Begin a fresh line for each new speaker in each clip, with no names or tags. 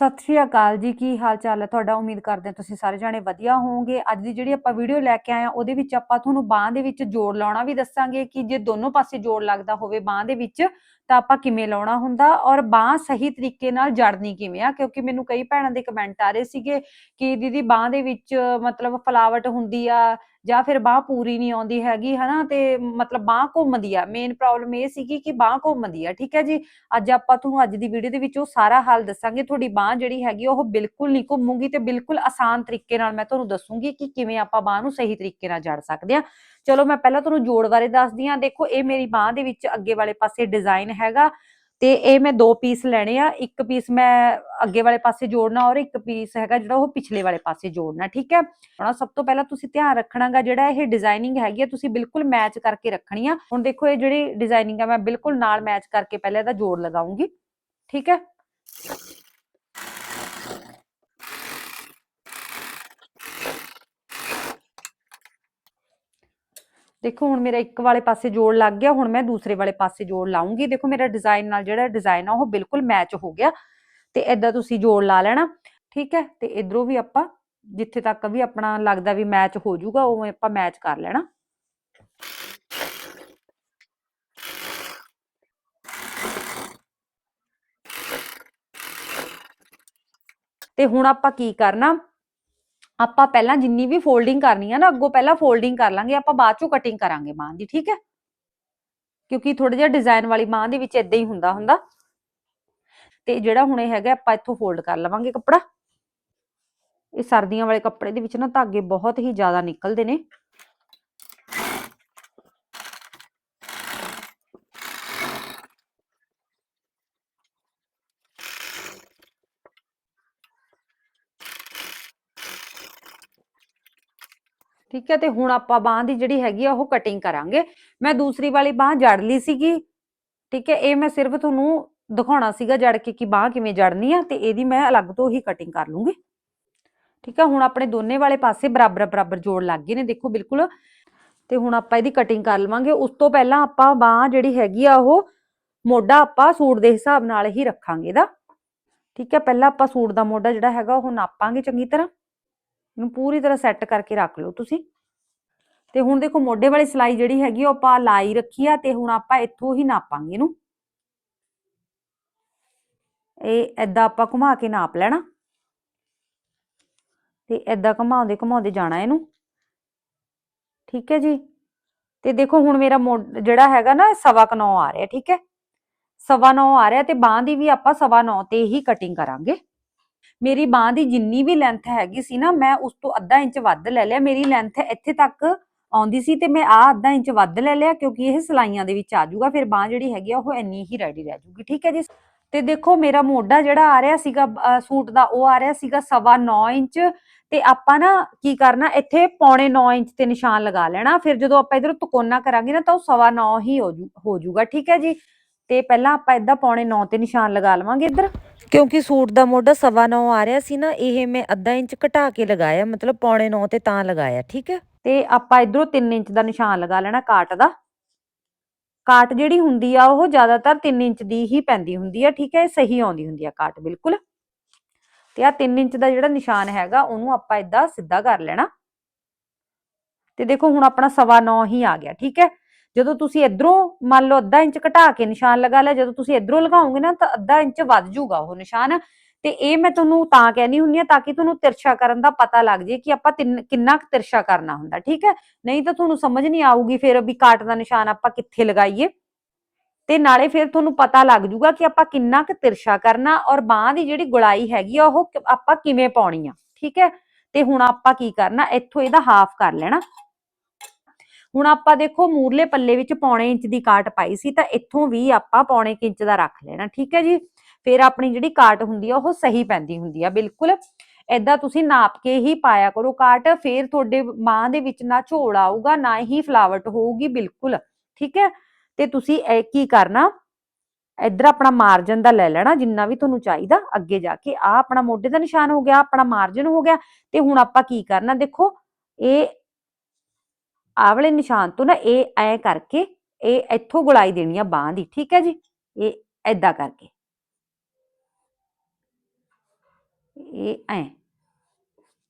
ਸਤਿ ਸ਼੍ਰੀ ਅਕਾਲ ਜੀ, ਕੀ ਹਾਲ ਚਾਲ ਹੈ ਤੁਹਾਡਾ? ਉਮੀਦ ਕਰਦੇ ਹਾਂ ਤੁਸੀਂ ਸਾਰੇ ਜਾਣੇ ਵਧੀਆ ਹੋਵੋਗੇ। ਅੱਜ ਦੀ ਜਿਹੜੀ ਆਪਾਂ ਵੀਡੀਓ ਲੈ ਕੇ ਆਏ ਆ ਉਹਦੇ ਵਿੱਚ ਆਪਾਂ ਤੁਹਾਨੂੰ ਬਾਹ ਦੇ ਵਿੱਚ ਜੋੜ ਲਾਉਣਾ ਵੀ ਦੱਸਾਂਗੇ ਕਿ ਜੇ ਦੋਨੋਂ ਪਾਸੇ ਜੋੜ ਲੱਗਦਾ ਹੋਵੇ ਬਾਹ ਦੇ ਵਿੱਚ, ਤਾਂ ਆਪਾਂ ਕਿਵੇਂ ਲਾਉਣਾ ਹੁੰਦਾ ਔਰ ਬਾਹ ਸਹੀ ਤਰੀਕੇ ਨਾਲ ਜੜਨੀ ਕਿਵੇਂ ਆ? ਕਿਉਂਕਿ ਮੈਨੂੰ ਕਈ ਭੈਣਾਂ ਦੇ ਕਮੈਂਟ ਆ ਰਹੇ ਸੀਗੇ ਕਿ ਦੀਦੀ ਬਾਹ ਦੇ ਵਿੱਚ ਮਤਲਬ ਫਲਾਵਟ ਹੁੰਦੀ ਆ ਜਾਂ ਫਿਰ ਬਾਹ ਪੂਰੀ ਨਹੀਂ ਆਉਂਦੀ ਹੈਗੀ, ਹਨਾ? ਤੇ ਮਤਲਬ ਬਾਹ ਘੁੰਮਦੀ ਆ। ਮੇਨ ਪ੍ਰੋਬਲਮ ਇਹ ਸੀਗੀ ਕਿ ਬਾਹ ਘੁੰਮਦੀ ਆ, ਠੀਕ ਹੈ ਜੀ? ਅੱਜ ਆਪਾਂ ਤੁਹਾਨੂੰ ਅੱਜ ਦੀ ਵੀਡੀਓ ਦੇ ਵਿੱਚ ਉਹ ਸਾਰਾ ਹੱਲ ਦੱਸਾਂਗੇ। ਤੁਹਾਡੀ ਬਾਹ ਜਿਹੜੀ ਹੈਗੀ ਉਹ ਬਿਲਕੁਲ ਨਹੀਂ ਘੁੰਮੂਗੀ ਤੇ ਬਿਲਕੁਲ ਆਸਾਨ ਤਰੀਕੇ ਨਾਲ ਮੈਂ ਤੁਹਾਨੂੰ ਦੱਸੂਗੀ ਕਿ ਕਿਵੇਂ ਆਪਾਂ ਬਾਹ ਨੂੰ ਸਹੀ ਤਰੀਕੇ ਨਾਲ ਜੜ ਸਕਦੇ ਆ। ਚਲੋ, ਮੈਂ ਪਹਿਲਾਂ ਤੁਹਾਨੂੰ ਜੋੜ ਬਾਰੇ ਦੱਸਦੀ ਆ ਦੇਖੋ, ਇਹ ਮੇਰੀ ਬਾਹ ਦੇ ਵਿੱਚ ਅੱਗੇ ਵਾਲੇ ਪਾਸੇ ਡਿਜ਼ਾਈਨ ਹੈਗਾ। ਤੇ ਇਹ ਮੈਂ ਦੋ ਪੀਸ ਲੈਣੇ ਆ, ਇੱਕ ਪੀਸ ਮੈਂ ਅੱਗੇ ਵਾਲੇ ਪਾਸੇ ਜੋੜਨਾ ਔਰ ਇੱਕ ਪੀਸ ਹੈਗਾ ਜਿਹੜਾ ਉਹ ਪਿਛਲੇ ਵਾਲੇ ਪਾਸੇ ਜੋੜਨਾ, ਠੀਕ ਹੈ? ਹੁਣ ਸਭ ਤੋਂ ਪਹਿਲਾਂ ਤੁਸੀਂ ਧਿਆਨ ਰੱਖਣਾਗਾ ਜਿਹੜਾ ਇਹ ਡਿਜ਼ਾਈਨਿੰਗ ਹੈਗੀ ਆ, ਤੁਸੀਂ ਬਿਲਕੁਲ ਮੈਚ ਕਰਕੇ ਰੱਖਣੀ ਆ। ਹੁਣ ਦੇਖੋ ਇਹ ਜਿਹੜੀ ਡਿਜ਼ਾਈਨਿੰਗ ਆ, ਮੈਂ ਬਿਲਕੁਲ ਨਾਲ ਮੈਚ ਕਰਕੇ ਪਹਿਲਾਂ ਇਹਦਾ ਜੋੜ ਲਗਾਉਂਗੀ, ਠੀਕ ਹੈ? ਦੇਖੋ, ਹੁਣ ਮੇਰਾ ਇੱਕ ਵਾਲੇ ਪਾਸੇ ਜੋੜ ਲੱਗ ਗਿਆ, ਹੁਣ ਮੈਂ ਦੂਸਰੇ ਵਾਲੇ ਪਾਸੇ ਜੋੜ ਲਾਉਂਗੀ। ਦੇਖੋ, ਮੇਰਾ ਡਿਜ਼ਾਈਨ ਨਾਲ ਜਿਹੜਾ ਡਿਜ਼ਾਈਨ ਆ, ਉਹ ਬਿਲਕੁਲ ਮੈਚ ਹੋ ਗਿਆ। ਤੇ ਇਦਾਂ ਤੁਸੀਂ ਜੋੜ ਲਾ ਲੈਣਾ, ਠੀਕ ਹੈ? ਤੇ ਇਧਰੋਂ ਵੀ ਆਪਾਂ, ਜਿੱਥੇ ਤੱਕ ਵੀ ਆਪਣਾ ਲੱਗਦਾ ਵੀ ਮੈਚ ਹੋ ਜਾਊਗਾ, ਉਹ ਆਪਾਂ ਮੈਚ ਕਰ ਲੈਣਾ। ਤੇ ਹੁਣ ਆਪਾਂ ਕੀ ਕਰਨਾ ਆਪਾਂ ਪਹਿਲਾਂ ਜਿੰਨੀ ਵੀ ਫੋਲਡਿੰਗ ਕਰਨੀ ਆ ਨਾ, ਅੱਗੋਂ ਪਹਿਲਾਂ ਫੋਲਡਿੰਗ ਕਰ ਲਾਂਗੇ, ਆਪਾਂ ਬਾਅਦ ਚੋਂ ਕਟਿੰਗ ਕਰਾਂਗੇ ਮਾਂ ਦੀ, ਠੀਕ ਹੈ? ਕਿਉਂਕਿ ਥੋੜਾ ਜਿਹਾ ਡਿਜ਼ਾਈਨ ਵਾਲੀ ਮਾਂ ਦੇ ਵਿੱਚ ਇਦਾਂ ਹੀ ਹੁੰਦਾ ਹੁੰਦਾ। ਤੇ ਜਿਹੜਾ ਹੁਣ ਇਹ ਹੈਗਾ, ਆਪਾਂ ਇੱਥੋਂ ਫੋਲਡ ਕਰ ਲਵਾਂਗੇ ਕੱਪੜਾ। ਇਹ ਸਰਦੀਆਂ ਵਾਲੇ ਕੱਪੜੇ ਦੇ ਵਿੱਚ ਨਾ ਧਾਗੇ ਬਹੁਤ ਹੀ ਜ਼ਿਆਦਾ ਨਿਕਲਦੇ ਨੇ। ਠੀਕ ਹੈ, ਤੇ ਹੁਣ ਆਪਾਂ ਬਾਹ ਦੀ ਜਿਹੜੀ ਹੈਗੀ ਆ ਉਹ ਕਟਿੰਗ ਕਰਾਂਗੇ। ਮੈਂ ਦੂਸਰੀ ਵਾਲੀ ਬਾਹ ਜੜ ਲਈ ਸੀਗੀ, ਠੀਕ ਹੈ, ਇਹ ਮੈਂ ਸਿਰਫ ਤੁਹਾਨੂੰ ਦਿਖਾਉਣਾ ਸੀਗਾ ਜੜ ਕੇ ਕਿ ਬਾਹ ਕਿਵੇਂ ਜੜਨੀ ਆ, ਤੇ ਇਹਦੀ ਮੈਂ ਅਲੱਗ ਤੋਂ ਹੀ ਕਟਿੰਗ ਕਰ ਲੂੰਗੀ। ਠੀਕ ਹੈ, ਹੁਣ ਆਪਣੇ ਦੋਨੇ ਵਾਲੇ ਪਾਸੇ ਬਰਾਬਰ ਬਰਾਬਰ ਜੋੜ ਲੱਗ ਗਏ ਨੇ, ਦੇਖੋ ਬਿਲਕੁਲ। ਤੇ ਹੁਣ ਆਪਾਂ ਇਹਦੀ ਕਟਿੰਗ ਕਰ ਲਵਾਂਗੇ। ਉਸ ਤੋਂ ਪਹਿਲਾਂ ਆਪਾਂ ਬਾਹ ਜਿਹੜੀ ਹੈਗੀ ਆ, ਉਹ ਮੋਢਾ ਆਪਾਂ ਸੂਟ ਦੇ ਹਿਸਾਬ ਨਾਲ ਹੀ ਰੱਖਾਂਗੇ ਇਹਦਾ। ਠੀਕ ਹੈ, ਪਹਿਲਾਂ ਆਪਾਂ ਸੂਟ ਦਾ ਮੋਢਾ ਜਿਹੜਾ ਹੈਗਾ, ਉਹ ਨਾਪਾਂਗੇ ਚੰਗੀ ਤਰ੍ਹਾਂ। ਇਹਨੂੰ ਪੂਰੀ ਤਰ੍ਹਾਂ ਸੈੱਟ ਕਰਕੇ ਰੱਖ ਲਓ ਤੁਸੀਂ। ਤੇ ਹੁਣ ਦੇਖੋ ਮੋਢੇ ਵਾਲੀ ਸਲਾਈ ਜਿਹੜੀ ਹੈਗੀ ਉਹ ਆਪਾਂ ਲਾਈ ਰੱਖੀ ਆ ਤੇ ਹੁਣ ਆਪਾਂ ਇੱਥੋਂ ਹੀ ਨਾਪਾਂਗੇ ਇਹਨੂੰ। ਇਹ ਐਦਾਂ ਆਪਾਂ ਘੁਮਾ ਕੇ ਨਾਪ ਲੈਣਾ। ਤੇ ਐਦਾਂ ਘਮਾਉਂਦੇ ਘਮਾਉਂਦੇ ਜਾਣਾ ਇਹਨੂੰ। ਠੀਕ ਹੈ ਜੀ? ਤੇ ਦੇਖੋ ਹੁਣ ਮੇਰਾ ਜਿਹੜਾ ਹੈਗਾ ਨਾ, ਸਵਾ ਕ 9 ਆ ਰਿਹਾ, ਠੀਕ ਹੈ? ਸਵਾ 9 ਆ ਰਿਹਾ ਤੇ ਬਾਹ ਦੀ ਵੀ ਆਪਾਂ ਸਵਾ 9 ਤੇ ਹੀ ਕਟਿੰਗ ਕਰਾਂਗੇ। ਮੇਰੀ ਬਾਹ ਦੀ ਜਿੰਨੀ ਵੀ ਲੈਂਥ ਹੈਗੀ ਸੀ ਨਾ, ਮੈਂ ਉਸ ਤੋਂ ਅੱਧਾ ਇੰਚ ਵੱਧ ਲੈ ਲਿਆ। ਮੇਰੀ ਲੈਂਥ ਇੱਥੇ ਤੱਕ ਆਉਂਦੀ ਸੀ ਤੇ ਮੈਂ ਆ ਅੱਧਾ ਇੰਚ ਵੱਧ ਲੈ ਲਿਆ ਕਿਉਂਕਿ ਇਹ ਸਲਾਈਆਂ ਦੇ ਵਿੱਚ ਆ ਜਾਊਗਾ, ਫਿਰ ਬਾਹ ਜਿਹੜੀ ਹੈਗੀ ਆ ਉਹ ਇੰਨੀ ਹੀ ਰੈਡੀ ਰਹਿ ਜੂਗੀ ਠੀਕ ਹੈ ਜੀ? ਤੇ ਦੇਖੋ, ਮੇਰਾ ਮੋਢਾ ਜਿਹੜਾ ਆ ਰਿਹਾ ਸੀਗਾ ਸੂਟ ਦਾ, ਉਹ ਆ ਰਿਹਾ ਸੀਗਾ ਸਵਾ 9 ਇੰਚ ਤੇ ਆਪਾਂ ਨਾ ਕੀ ਕਰਨਾ, ਇੱਥੇ ਪੌਣੇ 9 ਇੰਚ ਤੇ ਨਿਸ਼ਾਨ ਲਗਾ ਲੈਣਾ, ਫਿਰ ਜਦੋਂ ਆਪਾਂ ਇਧਰ ਤਕੋਨਾ ਕਰਾਂਗੇ ਨਾ ਤਾਂ ਉਹ ਸਵਾ 9 ਹੀ ਹੋ ਜਾਊਗਾ ਠੀਕ ਹੈ ਜੀ? ਤੇ ਪਹਿਲਾਂ ਆਪਾਂ ਇਦਾਂ ਪੌਣੇ 9 ਤੇ ਨਿਸ਼ਾਨ ਲਗਾ ਲਵਾਂਗੇ ਇੱਧਰ। ਕਿਉਂਕਿ ਸੂਟ ਦਾ ਮੋਢਾ ਸਵਾ 9 ਆ ਰਿਹਾ ਸੀ ਨਾ ਇਹ ਮੈਂ ਅੱਧਾ ਇੰਚ ਘਟਾ ਕੇ ਲਗਾਇਆ ਮਤਲਬ ਪੌਣੇ 9 ਤੇ ਤਾਂ ਲਗਾਇਆ ਠੀਕ ਹੈ? ਤੇ ਆਪਾਂ ਇਧਰੋਂ 3 ਇੰਚ ਦਾ ਨਿਸ਼ਾਨ ਲਗਾ ਲੈਣਾ ਕਾਟ ਦਾ। ਕਾਟ ਜਿਹੜੀ ਹੁੰਦੀ ਆ ਉਹ ਜ਼ਿਆਦਾਤਰ 3 ਇੰਚ ਦੀ ਹੀ ਪੈਂਦੀ ਹੁੰਦੀ ਆ ਠੀਕ ਹੈ? ਇਹ ਸਹੀ ਆਉਂਦੀ ਹੁੰਦੀ ਆ ਕਾਟ ਬਿਲਕੁਲ। ਤੇ ਆ 3 ਇੰਚ ਦਾ ਜਿਹੜਾ ਨਿਸ਼ਾਨ ਹੈਗਾ ਉਹਨੂੰ ਆਪਾਂ ਇਦਾਂ ਸਿੱਧਾ ਕਰ ਲੈਣਾ। ਤੇ ਦੇਖੋ ਹੁਣ ਆਪਣਾ ਸਵਾ 9 ਹੀ ਆ ਗਿਆ ਠੀਕ ਹੈ? ਜਦੋਂ ਤੁਸੀਂ ਇਧਰੋਂ ਮੰਨ ਲਓ ਅੱਧਾ ਇੰਚ ਘਟਾ ਕੇ ਨਿਸ਼ਾਨ ਲਗਾ ਲਿਆ, ਜਦੋਂ ਤੁਸੀਂ ਇਧਰੋਂ ਲਗਾਓਗੇ ਨਾ ਤਾਂ ਅੱਧਾ ਇੰਚ ਵੱਧ ਜਾਊਗਾ ਉਹ ਨਿਸ਼ਾਨ। ਤੇ ਇਹ ਮੈਂ ਤੁਹਾਨੂੰ ਤਾਂ ਕਹਿਣੀ ਹੁੰਨੀ ਆ ਤਾਂ ਕਿ ਤੁਹਾਨੂੰ ਤਿਰਛਾ ਕਰਨ ਦਾ ਪਤਾ ਲੱਗ ਜੇ ਕਿ ਆਪਾਂ ਕਿੰਨਾ ਕੁ ਤਿਰਛਾ ਕਰਨਾ ਹੁੰਦਾ, ਠੀਕ ਹੈ? ਨਹੀਂ ਤਾਂ ਤੁਹਾਨੂੰ ਸਮਝ ਨਹੀਂ ਆਊਗੀ ਫਿਰ ਵੀ ਕਾਟ ਦਾ ਨਿਸ਼ਾਨ ਆਪਾਂ ਕਿੱਥੇ ਲਗਾਈਏ। ਤੇ ਨਾਲੇ ਫਿਰ ਤੁਹਾਨੂੰ ਪਤਾ ਲੱਗ ਜੂਗਾ ਕਿ ਆਪਾਂ ਕਿੰਨਾ ਕੁ ਤਿਰਛਾ ਕਰਨਾ ਔਰ ਬਾਹ ਦੀ ਜਿਹੜੀ ਗੁਲਾਈ ਹੈਗੀ ਆ, ਉਹ ਆਪਾਂ ਕਿਵੇਂ ਪਾਉਣੀ ਆ, ਠੀਕ ਹੈ? ਤੇ ਹੁਣ ਆਪਾਂ ਕੀ ਕਰਨਾ, ਇੱਥੋਂ ਇਹਦਾ ਹਾਫ ਕਰ ਲੈਣਾ। ਹੁਣ ਆਪਾਂ ਦੇਖੋ ਮੂਰਲੇ ਪੱਲੇ ਵਿੱਚ ਪੌਣੇ ਇੰਚ ਦੀ ਕਾਟ ਪਾਈ ਸੀ ਤਾਂ ਇੱਥੋਂ ਵੀ ਆਪਾਂ ਪੌਣੇ ਇੰਚ ਦਾ ਰੱਖ ਲੈਣਾ, ਠੀਕ ਹੈ ਜੀ? ਫਿਰ ਆਪਣੀ ਜਿਹੜੀ ਕਾਟ ਹੁੰਦੀ ਆ, ਉਹ ਸਹੀ ਪੈਂਦੀ ਹੁੰਦੀ ਆ, ਬਿਲਕੁਲ। ਐਦਾਂ ਤੁਸੀਂ ਨਾਪ ਕੇ ਹੀ ਪਾਇਆ ਕਰੋ ਕਾਟ, ਫਿਰ ਤੁਹਾਡੇ ਮਾਂ ਦੇ ਵਿੱਚ ਨਾ ਝੋਲ ਆਊਗਾ, ਨਾ ਹੀ ਫਲਾਵਟ ਹੋਊਗੀ, ਬਿਲਕੁਲ, ਠੀਕ ਹੈ? ਤੇ ਤੁਸੀਂ ਕੀ ਕਰਨਾ? ਇੱਧਰ ਆਪਣਾ ਮਾਰਜਨ ਦਾ ਲੈ ਲੈਣਾ, ਜਿੰਨਾ ਵੀ ਤੁਹਾਨੂੰ ਚਾਹੀਦਾ, ਅੱਗੇ ਜਾ ਕੇ। ਆ ਆਪਣਾ ਮੋਢੇ ਦਾ ਨਿਸ਼ਾਨ ਹੋ ਗਿਆ, ਆਪਣਾ ਮਾਰਜਨ ਹੋ ਗਿਆ। ਤੇ ਹੁਣ ਆਪਾਂ ਕੀ ਕਰਨਾ, ਦੇਖੋ, ਇਹ ਆਹ ਵਾਲੇ ਨਿਸ਼ਾਨ ਤੋਂ ਨਾ ਇਹ ਐ ਕਰਕੇ ਇਹ ਇੱਥੋਂ ਗੁਲਾਈ ਦੇਣੀ ਆ ਬਾਹ ਦੀ ਠੀਕ ਹੈ ਜੀ ਇਹ ਐਦਾਂ ਕਰਕੇ ਇਹ ਐ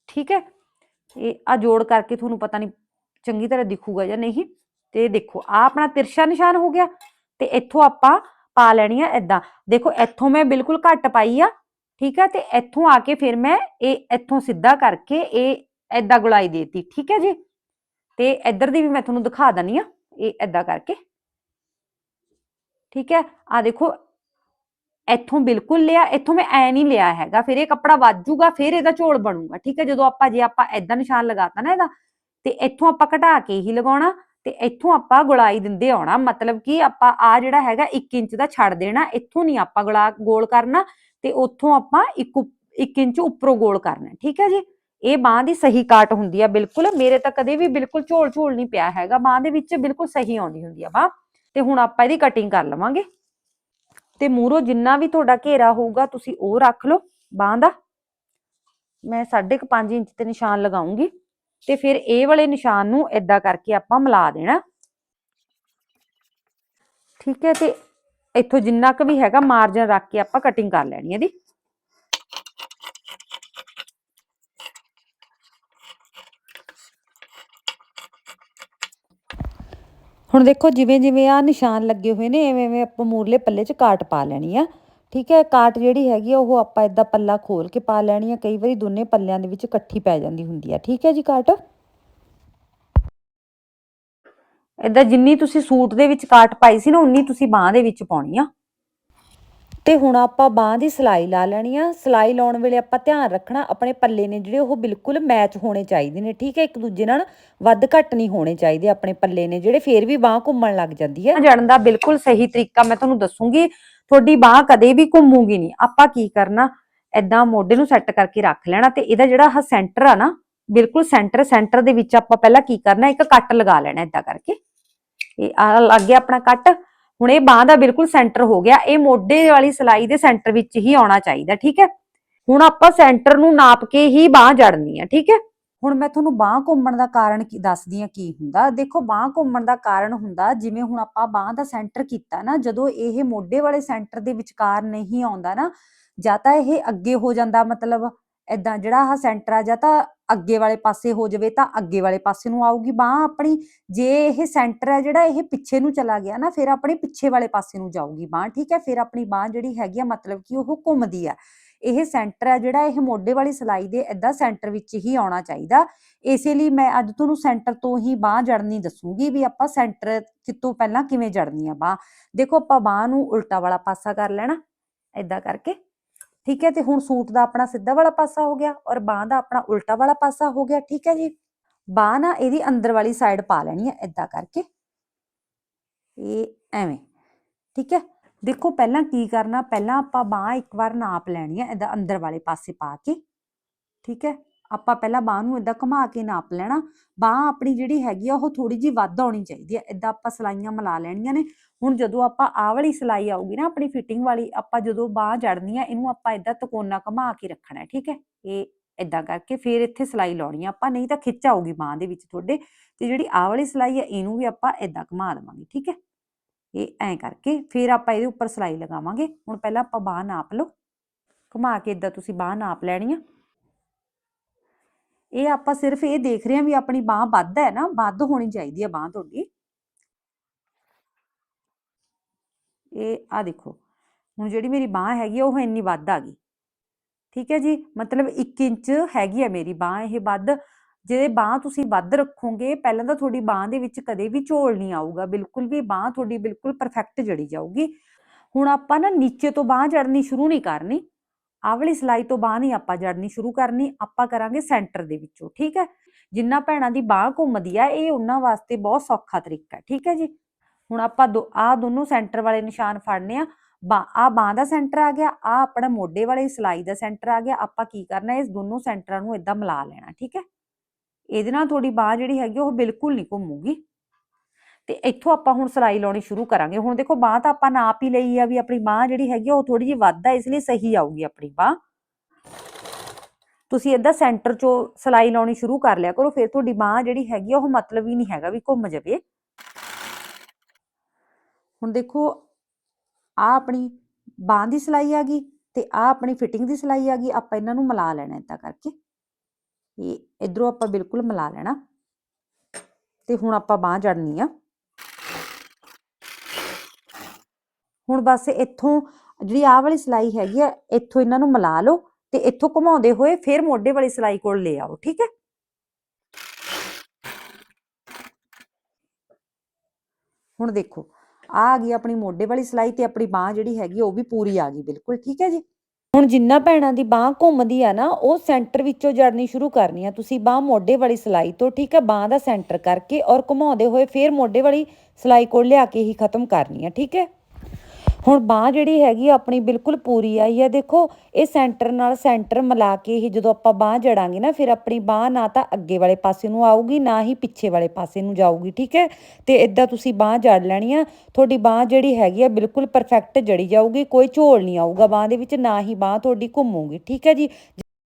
ਠੀਕ ਹੈ ਇਹ ਆ ਜੋੜ ਕਰਕੇ ਤੁਹਾਨੂੰ ਪਤਾ ਨਹੀਂ ਚੰਗੀ ਤਰ੍ਹਾਂ ਦਿਖੂਗਾ ਜਾਂ ਨਹੀਂ ਤੇ ਦੇਖੋ ਆ ਆਪਣਾ ਤਿਰਛਾ ਨਿਸ਼ਾਨ ਹੋ ਗਿਆ ਤੇ ਇੱਥੋਂ ਆਪਾਂ ਪਾ ਲੈਣੀ ਆ ਇਦਾਂ ਦੇਖੋ ਇੱਥੋਂ ਮੈਂ ਬਿਲਕੁਲ ਘੱਟ ਪਾਈ ਆ ਠੀਕ ਹੈ ਤੇ ਇੱਥੋਂ ਆ ਕੇ ਫਿਰ ਮੈਂ ਇਹ ਇੱਥੋਂ ਸਿੱਧਾ ਕਰਕੇ ਇਹ ਏਦਾਂ ਗੁਲਾਈ ਦੇਤੀ ਠੀਕ ਹੈ ਜੀ ਤੇ ਇੱਧਰ ਦੀ ਵੀ ਮੈਂ ਤੁਹਾਨੂੰ ਦਿਖਾ ਦਨੀ ਆ ਇਹ ਏਦਾਂ ਕਰਕੇ। ਠੀਕ ਹੈ ਆ ਦੇਖੋ, ਇੱਥੋਂ ਬਿਲਕੁਲ ਲਿਆ, ਇੱਥੋਂ ਮੈਂ ਐ ਨਹੀਂ ਲਿਆ ਹੈਗਾ, ਫਿਰ ਇਹ ਕੱਪੜਾ ਵੱਜੂਗਾ ਫਿਰ ਇਹਦਾ ਝੋਲ ਬਣੂਗਾ। ਠੀਕ ਹੈ, ਜਦੋਂ ਆਪਾਂ, ਜੇ ਆਪਾਂ ਏਦਾਂ ਨਿਸ਼ਾਨ ਲਗਾਤਾ ਨਾ ਇਹਦਾ, ਤੇ ਇੱਥੋਂ ਆਪਾਂ ਘਟਾ ਕੇ ਹੀ ਲਗਾਉਣਾ, ਤੇ ਇੱਥੋਂ ਆਪਾਂ ਗੁਲਾਈ ਦਿੰਦੇ ਆਉਣਾ। ਮਤਲਬ ਕਿ ਆਪਾਂ ਆ ਜਿਹੜਾ ਹੈਗਾ 1 ਇੰਚ ਦਾ ਛੱਡ ਦੇਣਾ, ਇੱਥੋਂ ਨਹੀਂ ਆਪਾਂ ਗੁਲਾ ਗੋਲ ਕਰਨਾ, ਤੇ ਉੱਥੋਂ ਆਪਾਂ 1 1 ਇੰਚ ਉੱਪਰੋਂ ਗੋਲ ਕਰਨਾ। ਠੀਕ ਹੈ ਜੀ? ਇਹ ਬਾਹ ਦੀ ਸਹੀ ਕਾਟ ਹੁੰਦੀ ਆ, ਬਿਲਕੁਲ। ਮੇਰੇ ਤਾਂ ਕਦੇ ਵੀ ਬਿਲਕੁਲ ਝੋਲ ਝੋਲ ਨਹੀਂ ਪਿਆ ਹੈਗਾ। ਬਾਹ ਦੇ ਵਿੱਚ ਬਿਲਕੁਲ ਸਹੀ ਆਉਂਦੀ ਹੁੰਦੀ ਆ ਬਾਹ। ਤੇ ਹੁਣ ਆਪਾਂ ਇਹਦੀ ਕਟਿੰਗ ਕਰ ਲਵਾਂਗੇ। ਤੇ ਮੂਰੋ, ਜਿੰਨਾ ਵੀ ਤੁਹਾਡਾ ਘੇਰਾ ਹੋਊਗਾ, ਤੁਸੀਂ ਉਹ ਰੱਖ ਲਓ ਬਾਹ ਦਾ। ਮੈਂ 5.5 ਇੰਚ ਤੇ ਨਿਸ਼ਾਨ ਲਗਾਉਂਗੀ। ਤੇ ਫਿਰ ਇਹ ਵਾਲੇ ਨਿਸ਼ਾਨ ਨੂੰ ਏਦਾਂ ਕਰਕੇ ਆਪਾਂ ਮਿਲਾ ਦੇਣਾ। ਠੀਕ ਹੈ, ਤੇ ਇੱਥੋਂ ਜਿੰਨਾ ਕੁ ਵੀ ਹੈਗਾ ਮਾਰਜਨ ਰੱਖ ਕੇ ਆਪਾਂ ਕਟਿੰਗ ਕਰ ਲੈਣੀ ਇਹਦੀ। ਹੁਣ ਦੇਖੋ ਜਿਵੇਂ ਜਿਵੇਂ ਆ ਨਿਸ਼ਾਨ ਲੱਗੇ ਹੋਏ ਨੇ, ਐਵੇਂ ਐਵੇਂ ਆਪਾਂ ਮੂਰਲੇ ਪੱਲੇ 'ਚ ਕਾਟ ਪਾ ਲੈਣੀ ਆ। ਠੀਕ ਹੈ, ਕਾਟ ਜਿਹੜੀ ਹੈਗੀ ਆ, ਉਹ ਆਪਾਂ ਇਦਾਂ ਪੱਲਾ ਖੋਲ ਕੇ ਪਾ ਲੈਣੀ ਆ। ਕਈ ਵਾਰੀ ਦੋਨੇ ਪੱਲਿਆਂ ਦੇ ਵਿੱਚ ਇਕੱਠੀ ਪੈ ਜਾਂਦੀ ਹੁੰਦੀ ਆ। ਠੀਕ ਹੈ ਜੀ ਕਾਟ? ਇਦਾਂ ਜਿੰਨੀ ਤੁਸੀਂ ਸੂਟ ਦੇ ਵਿੱਚ ਕਾਟ ਪਾਈ ਸੀ ਨਾ, ਉਨੀ ਤੁਸੀਂ ਬਾਹ ਦੇ ਵਿੱਚ ਪਾਉਣੀ ਆ। ਤੇ ਹੁਣ ਆਪਾਂ ਬਾਹ ਦੀ ਸਲਾਈ ਲਾ ਲੈਣੀ ਆ। ਸਲਾਈ ਲਾਉਣ ਵੇਲੇ ਆਪਾਂ ਧਿਆਨ ਰੱਖਣਾ, ਆਪਣੇ ਪੱਲੇ ਨੇ ਜਿਹੜੇ ਉਹ ਬਿਲਕੁਲ ਮੈਚ ਹੋਣੇ ਚਾਹੀਦੇ ਨੇ, ਠੀਕ ਹੈ? ਇੱਕ ਦੂਜੇ ਨਾਲ ਵੱਧ ਘੱਟ ਨਹੀਂ ਹੋਣੇ ਚਾਹੀਦੇ ਆਪਣੇ ਪੱਲੇ ਨੇ, ਜਿਹੜੇ ਫੇਰ ਵੀ ਬਾਹ ਘੁੰਮਣ ਲੱਗ ਜਾਂਦੀ ਹੈ। ਜੜਨ ਦਾ ਬਿਲਕੁਲ ਸਹੀ ਤਰੀਕਾ ਮੈਂ ਤੁਹਾਨੂੰ ਦੱਸੂਗੀ, ਤੁਹਾਡੀ ਬਾਹ ਕਦੇ ਵੀ ਘੁੰਮੂਗੀ ਨਹੀਂ। ਆਪਾਂ ਕੀ ਕਰਨਾ ਐਦਾਂ ਮੋਢੇ ਨੂੰ ਸੈੱਟ ਕਰਕੇ ਰੱਖ ਲੈਣਾ ਤੇ ਇਹਦਾ ਜਿਹੜਾ ਹ ਸੈਂਟਰ ਆ ਨਾ, ਬਿਲਕੁਲ ਸੈਂਟਰ ਸੈਂਟਰ ਦੇ ਵਿੱਚ ਆਪਾਂ ਪਹਿਲਾਂ ਕੀ ਕਰਨਾ, ਇੱਕ ਕੱਟ ਲਗਾ ਲੈਣਾ ਐਦਾਂ ਕਰਕੇ। ਇਹ ਆ ਲੱਗ ਗਿਆ ਆਪਣਾ ਕੱਟ ਹੁਣ ਇਹ ਬਾਹ ਦਾ ਬਿਲਕੁਲ ਸੈਂਟਰ ਹੋ ਗਿਆ, ਇਹ ਮੋਢੇ ਵਾਲੀ ਸਲਾਈ ਦੇ ਸੈਂਟਰ ਵਿੱਚ ਹੀ ਆਉਣਾ ਚਾਹੀਦਾ, ਠੀਕ ਹੈ? ਹੁਣ ਆਪਾਂ ਸੈਂਟਰ ਨੂੰ ਨਾਪ ਕੇ ਹੀ ਬਾਹ ਜੜਨੀ ਹੈ, ਠੀਕ ਹੈ? ਹੁਣ ਮੈਂ ਤੁਹਾਨੂੰ ਬਾਹ ਘੁੰਮਣ ਦਾ ਕਾਰਨ ਕੀ ਦੱਸਦੀ ਆ ਕੀ ਹੁੰਦਾ। ਦੇਖੋ, ਬਾਹ ਘੁੰਮਣ ਦਾ ਕਾਰਨ ਹੁੰਦਾ, ਜਿਵੇਂ ਹੁਣ ਆਪਾਂ ਬਾਹ ਦਾ ਸੈਂਟਰ ਕੀਤਾ ਨਾ, ਜਦੋਂ ਇਹ ਮੋਢੇ ਵਾਲੇ ਸੈਂਟਰ ਦੇ ਵਿਚਕਾਰ ਨਹੀਂ ਆਉਂਦਾ ਨਾ, ਜਾਂ ਤਾਂ ਇਹ ਅੱਗੇ ਹੋ ਜਾਂਦਾ ਮਤਲਬ ਇਦਾਂ ਜਿਹੜਾ ਆਹ ਸੈਂਟਰ ਆ ਜਾਂ ਤਾਂ ਅੱਗੇ ਵਾਲੇ ਪਾਸੇ ਹੋ ਜਾਵੇ ਤਾਂ ਅੱਗੇ ਵਾਲੇ ਪਾਸੇ ਨੂੰ ਆਊਗੀ, ਬਾਹ ਆਪਣੀ ਜੇ ਇਹ ਸੈਂਟਰ ਹੈ ਜਿਹੜਾ ਇਹ ਪਿੱਛੇ ਨੂੰ ਚਲਾ ਗਿਆ ਨਾ, ਫਿਰ ਆਪਣੇ ਪਿੱਛੇ ਵਾਲੇ ਪਾਸੇ ਨੂੰ ਜਾਊਗੀ ਬਾਹ, ਠੀਕ ਹੈ? ਫਿਰ ਆਪਣੀ ਬਾਹ ਜਿਹੜੀ ਹੈਗੀ ਆ ਮਤਲਬ ਕਿ ਉਹ ਘੁੰਮਦੀ ਆ। ਇਹ ਸੈਂਟਰ ਹੈ ਜਿਹੜਾ ਇਹ ਮੋਢੇ ਵਾਲੀ ਸਲਾਈ ਦੇ ਏਦਾਂ ਸੈਂਟਰ ਵਿੱਚ ਹੀ ਆਉਣਾ ਚਾਹੀਦਾ। ਇਸੇ ਲਈ ਮੈਂ ਅੱਜ ਤੁਹਾਨੂੰ ਸੈਂਟਰ ਤੋਂ ਹੀ ਬਾਹ ਜੜਨੀ ਦੱਸੂਗੀ ਵੀ ਆਪਾਂ ਸੈਂਟਰ ਕਿਤੋਂ ਪਹਿਲਾਂ ਕਿਵੇਂ ਜੜਨੀ ਆ ਬਾਹ। ਦੇਖੋ ਆਪਾਂ ਬਾਹ ਨੂੰ ਉਲਟਾ ਵਾਲਾ ਪਾਸਾ ਕਰ ਲੈਣਾ, ਏਦਾਂ ਕਰਕੇ। ਠੀਕ ਹੈ ਤੇ ਹੁਣ ਸੂਟ ਦਾ ਆਪਣਾ ਸਿੱਧਾ ਵਾਲਾ ਪਾਸਾ ਹੋ ਗਿਆ ਔਰ ਬਾਹ ਦਾ ਆਪਣਾ ਉਲਟਾ ਵਾਲਾ ਪਾਸਾ ਹੋ ਗਿਆ, ਠੀਕ ਹੈ ਜੀ? ਬਾਹ ਨਾ ਇਹਦੀ ਅੰਦਰ ਵਾਲੀ ਸਾਈਡ ਪਾ ਲੈਣੀ ਹੈ ਏਦਾਂ ਕਰਕੇ। ਇਹ ਐਵੇਂ, ਠੀਕ ਹੈ? ਦੇਖੋ ਪਹਿਲਾਂ ਕੀ ਕਰਨਾ, ਪਹਿਲਾਂ ਆਪਾਂ ਬਾਹ ਇੱਕ ਵਾਰ ਨਾਪ ਲੈਣੀ ਹੈ ਇਹਦਾ ਅੰਦਰ ਵਾਲੇ ਪਾਸੇ ਪਾ ਕੇ, ਠੀਕ ਹੈ? ਆਪਾਂ ਪਹਿਲਾਂ ਬਾਹ ਨੂੰ ਇਦਾਂ ਘੁਮਾ ਕੇ ਨਾਪ ਲੈਣਾ। ਬਾਹ ਆਪਣੀ ਜਿਹੜੀ ਹੈਗੀ ਆ, ਉਹ ਥੋੜੀ ਜੀ ਵੱਧ ਆਉਣੀ ਚਾਹੀਦੀ ਹੈ ਇਦਾਂ ਆਪਾਂ ਸਲਾਈਆਂ ਮਿਲਾ ਲੈਣੀਆਂ ਨੇ। ਹੁਣ ਜਦੋਂ ਆਪਾਂ ਆਹ ਵਾਲੀ ਸਲਾਈ ਆਊਗੀ ਨਾ, ਆਪਣੀ ਫਿਟਿੰਗ ਵਾਲੀ, ਆਪਾਂ ਜਦੋਂ ਬਾਹ ਜੜਨੀ ਆ, ਇਹਨੂੰ ਆਪਾਂ ਇਦਾਂ ਤਕੋਨਾ ਘੁਮਾ ਕੇ ਰੱਖਣਾ, ਠੀਕ ਹੈ? ਇਹ ਇਦਾਂ ਕਰਕੇ ਫਿਰ ਇੱਥੇ ਸਲਾਈ ਲਾਉਣੀ ਆ ਆਪਾਂ, ਨਹੀਂ ਤਾਂ ਖਿੱਚ ਆਊਗੀ ਬਾਹ ਦੇ ਵਿੱਚ ਤੁਹਾਡੇ। ਤੇ ਜਿਹੜੀ ਆਹ ਵਾਲੀ ਸਲਾਈ ਆ, ਇਹਨੂੰ ਵੀ ਆਪਾਂ ਇਦਾਂ ਘੁਮਾ ਦੇਵਾਂਗੇ, ਠੀਕ ਹੈ? ਇਹ ਐਂ ਕਰਕੇ ਫਿਰ ਆਪਾਂ ਇਹਦੇ ਉੱਪਰ ਸਲਾਈ ਲਗਾਵਾਂਗੇ। ਹੁਣ ਪਹਿਲਾਂ ਆਪਾਂ ਬਾਹ ਨਾਪ ਲਓ। ਘੁਮਾ ਕੇ ਇਦਾਂ ਤੁਸੀਂ ਬਾਹ ਨਾਪ ਲੈਣੀ ਆ। ਇਹ ਆਪਾਂ ਸਿਰਫ ਇਹ ਦੇਖ ਰਹੇ ਹਾਂ ਵੀ ਆਪਣੀ ਬਾਹ ਵੱਧ ਹੈ ਨਾ ਵੱਧ ਹੋਣੀ ਚਾਹੀਦੀ ਹੈ ਬਾਹ ਤੁਹਾਡੀ। ਇਹ ਆ ਦੇਖੋ ਹੁਣ ਜਿਹੜੀ ਮੇਰੀ ਬਾਹ ਹੈਗੀ ਆ, ਉਹ ਇੰਨੀ ਵੱਧ ਆ ਗਈ। ਠੀਕ ਹੈ ਜੀ? ਮਤਲਬ 1 ਇੰਚ ਹੈਗੀ ਹੈ ਮੇਰੀ ਬਾਹ ਇਹ ਵੱਧ। ਜੇ ਬਾਹ ਤੁਸੀਂ ਵੱਧ ਰੱਖੋਗੇ ਪਹਿਲਾਂ ਤਾਂ ਤੁਹਾਡੀ ਬਾਹ ਦੇ ਵਿੱਚ ਕਦੇ ਵੀ ਝੋਲ ਨਹੀਂ ਆਊਗਾ। ਬਿਲਕੁਲ ਵੀ ਬਾਹ ਤੁਹਾਡੀ ਬਿਲਕੁਲ ਪਰਫੈਕਟ ਜੜੀ ਜਾਊਗੀ। ਹੁਣ ਆਪਾਂ ਨਾ ਨੀਚੇ ਤੋਂ ਬਾਹ ਜੜਨੀ ਸ਼ੁਰੂ ਨਹੀਂ ਕਰਨੀ। ਆਹ ਵਾਲੀ ਸਲਾਈ ਤੋਂ ਬਾਹ ਨਹੀਂ ਆਪਾਂ ਜੜਨੀ ਸ਼ੁਰੂ ਕਰਨੀ, ਆਪਾਂ ਕਰਾਂਗੇ ਸੈਂਟਰ ਦੇ ਵਿੱਚੋਂ, ਠੀਕ ਹੈ? ਜਿੰਨਾ ਭੈਣਾਂ ਦੀ ਬਾਹ ਘੁੰਮਦੀ ਆ, ਇਹ ਉਹਨਾਂ ਵਾਸਤੇ ਬਹੁਤ ਸੌਖਾ ਤਰੀਕਾ ਠੀਕ ਹੈ ਜੀ? ਹੁਣ ਆਪਾਂ ਆ ਦੋਨੋਂ ਸੈਂਟਰ ਵਾਲੇ ਨਿਸ਼ਾਨ ਫੜਨੇ ਆ ਬਾ ਆ ਬਾਹ ਦਾ ਸੈਂਟਰ ਆ ਗਿਆ ਆ ਆਪਣਾ ਮੋਢੇ ਵਾਲੇ ਸਲਾਈ ਦਾ ਸੈਂਟਰ ਆ ਗਿਆ, ਆਪਾਂ ਕੀ ਕਰਨਾ, ਇਸ ਦੋਨੋਂ ਸੈਂਟਰਾਂ ਨੂੰ ਇਦਾਂ ਮਿਲਾ ਲੈਣਾ, ਠੀਕ ਹੈ? ਇਹਦੇ ਨਾਲ ਤੁਹਾਡੀ ਬਾਹ ਜਿਹੜੀ ਹੈਗੀ ਉਹ ਬਿਲਕੁਲ ਨਹੀਂ ਘੁੰਮੂਗੀ। ਤੇ ਇੱਥੋਂ ਆਪਾਂ ਹੁਣ ਸਲਾਈ ਲਾਉਣੀ ਸ਼ੁਰੂ ਕਰਾਂਗੇ। ਹੁਣ ਦੇਖੋ, ਬਾਹ ਤਾਂ ਆਪਾਂ ਨਾਪ ਹੀ ਲਈ ਆ ਵੀ ਆਪਣੀ ਬਾਹ ਜਿਹੜੀ ਹੈਗੀ ਉਹ ਥੋੜੀ ਜਿਹੀ ਵੱਧ ਆ, ਇਸ ਲਈ ਸਹੀ ਆਊਗੀ ਆਪਣੀ ਬਾਹ। ਤੁਸੀਂ ਇਦਾਂ ਸੈਂਟਰ ਚੋਂ ਸਲਾਈ ਲਾਉਣੀ ਸ਼ੁਰੂ ਕਰ ਲਿਆ ਕਰੋ, ਫਿਰ ਤੁਹਾਡੀ ਬਾਹ ਜਿਹੜੀ ਹੈਗੀ ਉਹ ਮਤਲਬ ਹੀ ਨਹੀਂ ਹੈਗਾ ਵੀ ਘੁੰਮ ਜਾਵੇ। ਹੁਣ ਦੇਖੋ, ਆ ਆਪਣੀ ਬਾਹ ਦੀ ਸਲਾਈ ਆ ਗਈ ਤੇ ਆ ਆਪਣੀ ਫਿਟਿੰਗ ਦੀ ਸਿਲਾਈ ਆ ਗਈ, ਆਪਾਂ ਇਹਨਾਂ ਨੂੰ ਮਿਲਾ ਲੈਣਾ ਏਦਾਂ ਕਰਕੇ। ਇਹ ਇਧਰੋਂ ਆਪਾਂ ਬਿਲਕੁਲ ਮਿਲਾ ਲੈਣਾ। ਤੇ ਹੁਣ ਆਪਾਂ ਬਾਹ ਜੜਨੀ ਆ। ਹੁਣ ਬਸ ਇੱਥੋਂ ਜਿਹੜੀ ਆਹ ਵਾਲੀ ਸਿਲਾਈ ਹੈਗੀ ਆ, ਇੱਥੋਂ ਇਹਨਾਂ ਨੂੰ ਮਿਲਾ ਲਓ ਤੇ ਇੱਥੋਂ ਘੁਮਾਉਂਦੇ ਹੋਏ ਫਿਰ ਮੋਢੇ ਵਾਲੀ ਸਿਲਾਈ ਕੋਲ ਲੈ ਆਓ, ਠੀਕ ਹੈ? ਹੁਣ ਦੇਖੋ ਆ ਆ ਗਈ ਆਪਣੀ ਮੋਢੇ ਵਾਲੀ ਸਿਲਾਈ ਤੇ ਆਪਣੀ ਬਾਹ ਜਿਹੜੀ ਹੈਗੀ ਉਹ ਵੀ ਪੂਰੀ ਆ ਗਈ ਬਿਲਕੁਲ, ਠੀਕ ਹੈ ਜੀ? ਹੁਣ ਜਿੰਨਾ ਭੈਣਾਂ ਦੀ ਬਾਹ ਘੁੰਮਦੀ ਆ ਨਾ, ਉਹ ਸੈਂਟਰ ਵਿੱਚੋਂ ਜੜਨੀ ਸ਼ੁਰੂ ਕਰਨੀ ਆ, ਤੁਸੀਂ ਬਾਹ ਮੋਢੇ ਵਾਲੀ ਸਿਲਾਈ ਤੋਂ, ਠੀਕ ਹੈ, ਬਾਹ ਦਾ ਸੈਂਟਰ ਕਰਕੇ ਔਰ ਘੁਮਾਉਂਦੇ ਹੋਏ ਫੇਰ ਮੋਢੇ ਵਾਲੀ ਸਿਲਾਈ ਕੋਲ ਲਿਆ ਕੇ ਹੀ ਖਤਮ ਕਰਨੀ ਆ, ਠੀਕ ਹੈ? ਹੁਣ ਬਾਹ ਜਿਹੜੀ ਹੈਗੀ ਆਪਣੀ ਬਿਲਕੁਲ ਪੂਰੀ ਆਈ ਹੈ ਦੇਖੋ, ਇਹ ਸੈਂਟਰ ਨਾਲ ਸੈਂਟਰ ਮਿਲਾ ਕੇ ਹੀ ਜਦੋਂ ਆਪਾਂ ਬਾਹ ਜੜਾਂਗੇ ਨਾ, ਫਿਰ ਆਪਣੀ ਬਾਹ ਨਾ ਤਾਂ ਅੱਗੇ ਵਾਲੇ ਪਾਸੇ ਨੂੰ ਆਊਗੀ, ਨਾ ਹੀ ਪਿੱਛੇ ਵਾਲੇ ਪਾਸੇ ਨੂੰ ਜਾਊਗੀ, ਠੀਕ ਹੈ? ਤੇ ਇਦਾਂ ਤੁਸੀਂ ਬਾਹ ਜੜ ਲੈਣੀ ਆ। ਤੁਹਾਡੀ ਬਾਹ ਜਿਹੜੀ ਹੈਗੀ ਆ, ਬਿਲਕੁਲ ਪਰਫੈਕਟ ਜੜੀ ਜਾਊਗੀ, ਕੋਈ ਝੋਲ ਨਹੀਂ ਆਊਗਾ ਬਾਹ ਦੇ ਵਿੱਚ, ਨਾ ਹੀ ਬਾਹ ਤੁਹਾਡੀ ਘੁੰਮੂਗੀ, ਠੀਕ ਹੈ ਜੀ?